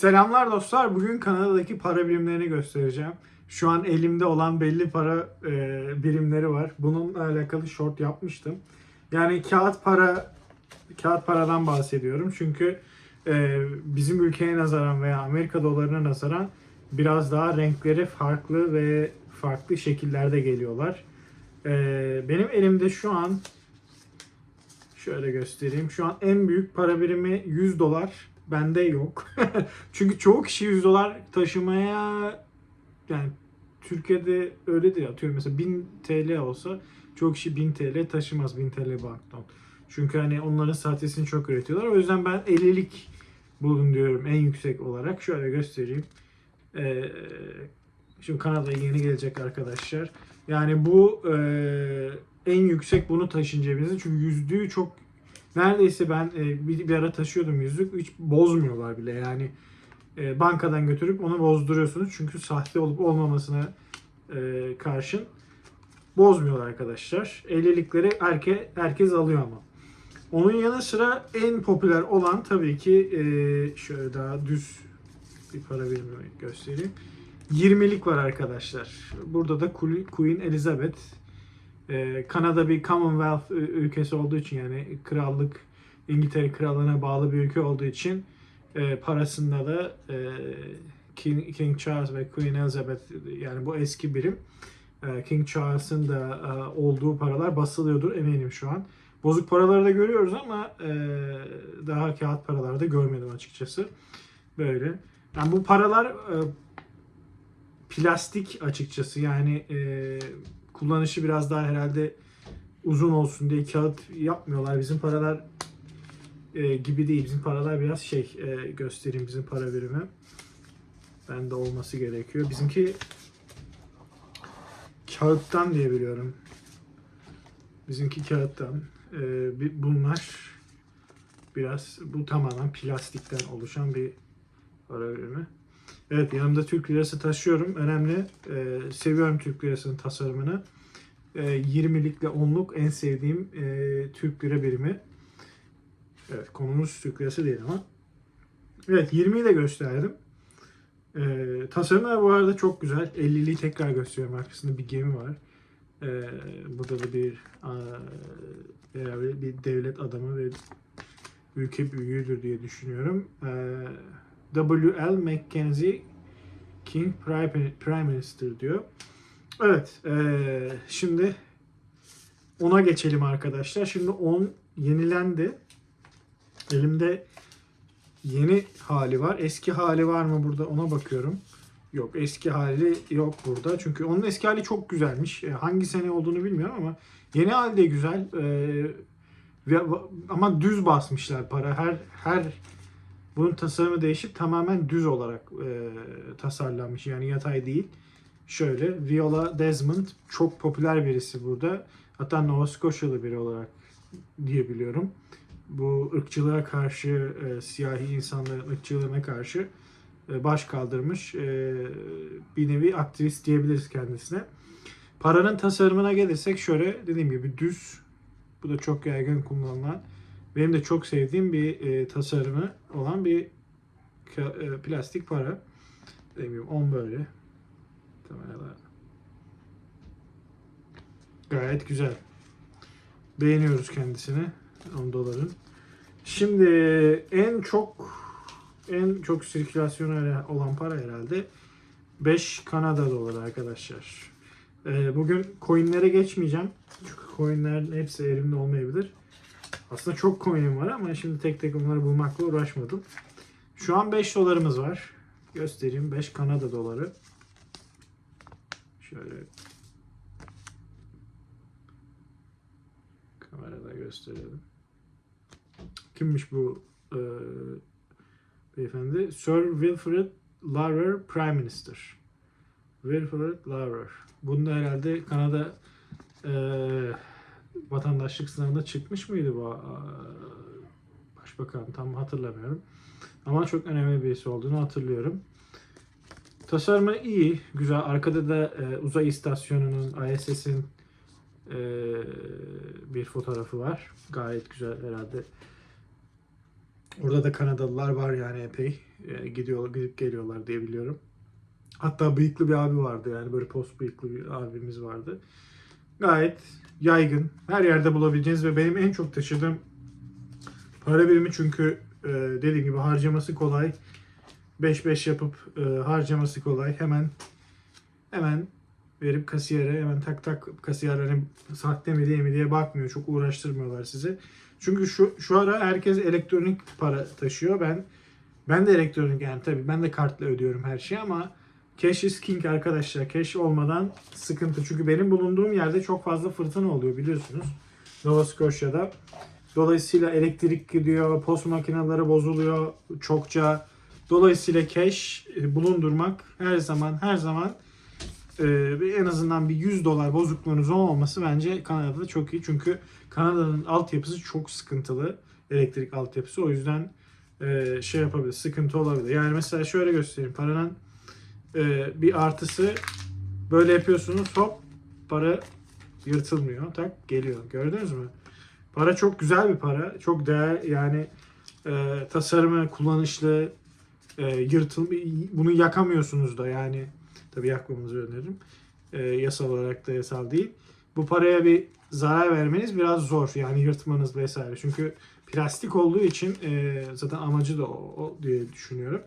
Selamlar dostlar. Bugün Kanada'daki para birimlerini göstereceğim. Şu an elimde olan belli para e, birimleri var. Bununla alakalı short yapmıştım. Yani kağıt para kağıt paradan bahsediyorum. Çünkü e, bizim ülkeye nazaran veya Amerika dolarına nazaran biraz daha renkleri farklı ve farklı şekillerde geliyorlar. E, benim elimde şu an Şöyle göstereyim. Şu an en büyük para birimi 100 dolar. Bende yok. Çünkü çoğu kişi 100 dolar taşımaya yani Türkiye'de öyledir atıyorum mesela 1000 TL olsa çoğu kişi 1000 TL taşımaz 1000 TL banknot. Çünkü hani onların sahtesini çok üretiyorlar. O yüzden ben 50'lik bulun diyorum en yüksek olarak. Şöyle göstereyim. Ee, şimdi Kanada'ya yeni gelecek arkadaşlar. Yani bu e, en yüksek bunu taşın cebinize. Çünkü yüzlüğü çok neredeyse ben e, bir, bir ara taşıyordum yüzlük. Hiç bozmuyorlar bile yani. E, bankadan götürüp onu bozduruyorsunuz. Çünkü sahte olup olmamasına e, karşın bozmuyorlar arkadaşlar. 50'likleri herke, herkes alıyor ama. Onun yanı sıra en popüler olan tabii ki e, şöyle daha düz bir para birimi göstereyim. 20'lik var arkadaşlar. Burada da Queen Elizabeth. Ee, Kanada bir Commonwealth ülkesi olduğu için yani krallık İngiltere krallığına bağlı bir ülke olduğu için e, parasında da e, King, King Charles ve Queen Elizabeth yani bu eski birim e, King Charles'ın da e, olduğu paralar basılıyordur eminim şu an. Bozuk paraları da görüyoruz ama e, daha kağıt paralarda görmedim açıkçası. Böyle. Yani bu paralar e, plastik açıkçası yani e, kullanışı biraz daha herhalde uzun olsun diye kağıt yapmıyorlar. Bizim paralar e, gibi değil. Bizim paralar biraz şey e, göstereyim bizim para birimi. Bende olması gerekiyor. Bizimki kağıttan diye biliyorum. Bizimki kağıttan. E, bunlar biraz bu tamamen plastikten oluşan bir para birimi. Evet yanımda Türk lirası taşıyorum. Önemli. Ee, seviyorum Türk lirasının tasarımını. Ee, 20'lik ile 10'luk en sevdiğim e, Türk lira birimi. Evet konumuz Türk lirası değil ama. Evet 20'yi de gösterdim. Ee, tasarımlar bu arada çok güzel. 50'liği tekrar gösteriyorum. Arkasında bir gemi var. Ee, burada da bir beraber bir devlet adamı ve ülke büyüğüdür diye düşünüyorum. Ee, W.L. Mackenzie King Prime, Minister diyor. Evet, eee, şimdi ona geçelim arkadaşlar. Şimdi 10 yenilendi. Elimde yeni hali var. Eski hali var mı burada ona bakıyorum. Yok eski hali yok burada. Çünkü onun eski hali çok güzelmiş. E, hangi sene olduğunu bilmiyorum ama yeni hali de güzel. E, ve, ama düz basmışlar para. Her her bunun tasarımı değişip tamamen düz olarak e, tasarlanmış. Yani yatay değil. Şöyle Viola Desmond çok popüler birisi burada. Hatta Nova Scotialı biri olarak diyebiliyorum. Bu ırkçılığa karşı, e, siyahi insanların ırkçılığına karşı e, baş kaldırmış e, bir nevi aktivist diyebiliriz kendisine. Paranın tasarımına gelirsek şöyle dediğim gibi düz. Bu da çok yaygın kullanılan benim de çok sevdiğim bir e, tasarımı olan bir e, plastik para. Dediğim gibi 10 böyle. Gayet güzel. Beğeniyoruz kendisini. 10 doların. Şimdi en çok en çok sirkülasyonu olan para herhalde 5 Kanada doları arkadaşlar. E, bugün coinlere geçmeyeceğim. Çünkü coinlerin hepsi elimde olmayabilir. Aslında çok coin'im var ama şimdi tek tek onları bulmakla uğraşmadım. Şu an 5 dolarımız var. Göstereyim. 5 Kanada doları. Şöyle kamerada gösterelim. Kimmiş bu e, beyefendi? Sir Wilfrid Laurier Prime Minister. Wilfrid Laurier. Bunda herhalde Kanada e, vatandaşlık sınavında çıkmış mıydı bu başbakan tam hatırlamıyorum. Ama çok önemli birisi olduğunu hatırlıyorum. Tasarımı iyi, güzel. Arkada da e, uzay istasyonunun, ISS'in e, bir fotoğrafı var. Gayet güzel herhalde. Orada da Kanadalılar var yani epey. e, gidiyor gidip geliyorlar diye biliyorum. Hatta bıyıklı bir abi vardı yani böyle post bıyıklı bir abimiz vardı. Gayet yaygın. Her yerde bulabileceğiniz ve benim en çok taşıdığım para birimi çünkü e, dediğim gibi harcaması kolay. 5-5 yapıp e, harcaması kolay. Hemen hemen verip kasiyere hemen tak tak kasiyerlerin sahte mi değil mi diye bakmıyor. Çok uğraştırmıyorlar sizi. Çünkü şu şu ara herkes elektronik para taşıyor. Ben ben de elektronik yani tabii ben de kartla ödüyorum her şeyi ama cash is king arkadaşlar. Cash olmadan sıkıntı. Çünkü benim bulunduğum yerde çok fazla fırtına oluyor biliyorsunuz. Nova Scotia'da. Dolayısıyla elektrik gidiyor, post makineleri bozuluyor çokça. Dolayısıyla cash e, bulundurmak her zaman her zaman e, en azından bir 100 dolar bozukluğunuz olmaması bence Kanada'da çok iyi. Çünkü Kanada'nın altyapısı çok sıkıntılı. Elektrik altyapısı. O yüzden e, şey yapabilir, sıkıntı olabilir. Yani mesela şöyle göstereyim. Paranın e, bir artısı böyle yapıyorsunuz hop para yırtılmıyor. Tak geliyor. Gördünüz mü? Para çok güzel bir para. Çok değer yani e, tasarımı kullanışlı e, yırtıl bunu yakamıyorsunuz da yani tabii yakmamanızı öneririm. E, yasal olarak da yasal değil. Bu paraya bir zarar vermeniz biraz zor. Yani yırtmanız vesaire. Çünkü plastik olduğu için e, zaten amacı da o, o diye düşünüyorum.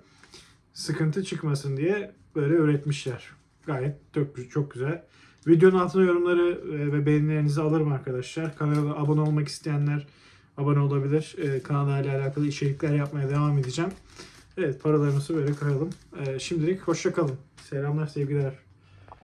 Sıkıntı çıkmasın diye böyle üretmişler. Gayet çok, çok güzel. Videonun altına yorumları e, ve beğenilerinizi alırım arkadaşlar. Kanala abone olmak isteyenler abone olabilir. E, kanala ile alakalı içerikler yapmaya devam edeceğim. Evet paralarımızı böyle koyalım. E, şimdilik hoşça kalın. Selamlar sevgiler.